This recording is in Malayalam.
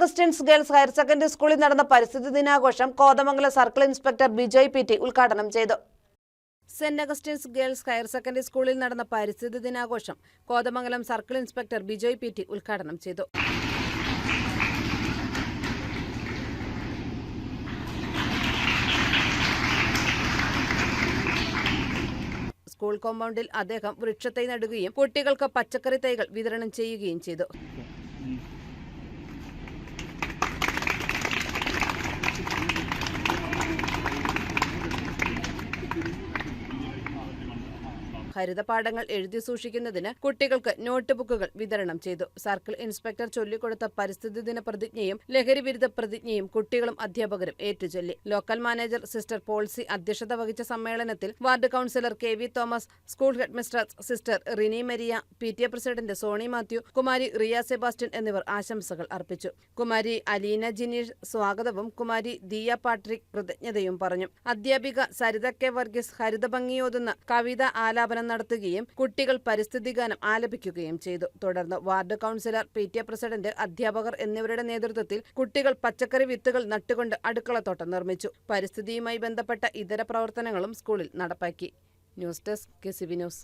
അഗസ്റ്റിൻസ് ഗേൾസ് ഹയർ സെക്കൻഡറി സ്കൂളിൽ നടന്ന പരിസ്ഥിതി ദിനാഘോഷം Kothamangalam circle inspector Bijoy P T ഉദ്ഘാടനം ചെയ്തു. Saint Augustine's girls higher secondary സ്കൂളിൽ നടന്ന പരിസ്ഥിതി ദിനാഘോഷം Kothamangalam circle inspector Bijoy P T ഉദ്ഘാടനം ചെയ്തു. സ്കൂൾ കോമ്പൗണ്ടിൽ അദ്ദേഹം വൃക്ഷത്തൈ നടുകയും കുട്ടികൾക്ക് പച്ചക്കറി തൈകൾ വിതരണം ചെയ്യുകയും ചെയ്തു. ഹരിതപാഠങ്ങൾ എഴുതി സൂക്ഷിക്കുന്നതിന് കുട്ടികൾക്ക് നോട്ട് ബുക്കുകൾ വിതരണം ചെയ്തു. സർക്കിൾ ഇൻസ്പെക്ടർ ചൊല്ലിക്കൊടുത്ത പരിസ്ഥിതി ദിന പ്രതിജ്ഞയും ലഹരി വിരുദ്ധ പ്രതിജ്ഞയും കുട്ടികളും അധ്യാപകരും ഏറ്റുചൊല്ലി. ലോക്കൽ മാനേജർ സിസ്റ്റർ പോൾസി അധ്യക്ഷത വഹിച്ച സമ്മേളനത്തിൽ ward councillor K V Thomas school headmistress sister Rini Maria P T A president Soni Mathew Kumari Riya Sebastian എന്നിവർ ആശംസകൾ അർപ്പിച്ചു. കുമാരി അലീന ജിനീഷ് സ്വാഗതവും കുമാരി ദിയ പാട്രിക് കൃതജ്ഞതയും പറഞ്ഞു. അധ്യാപിക സരിത കെ വർഗീസ് ഹരിതഭംഗിയോതുന്ന കവിത ആലാപനം നടത്തുകയും കുട്ടികൾ പരിസ്ഥിതി ഗാനം ആലപിക്കുകയും ചെയ്തു. തുടർന്ന് ward councillor P T A president അധ്യാപകർ എന്നിവരുടെ നേതൃത്വത്തിൽ കുട്ടികൾ പച്ചക്കറി വിത്തുകൾ നട്ടുകൊണ്ട് അടുക്കളത്തോട്ടം നിർമ്മിച്ചു. പരിസ്ഥിതിയുമായി ബന്ധപ്പെട്ട ഇതര പ്രവർത്തനങ്ങളും സ്കൂളിൽ നടപ്പാക്കി. News desk K news.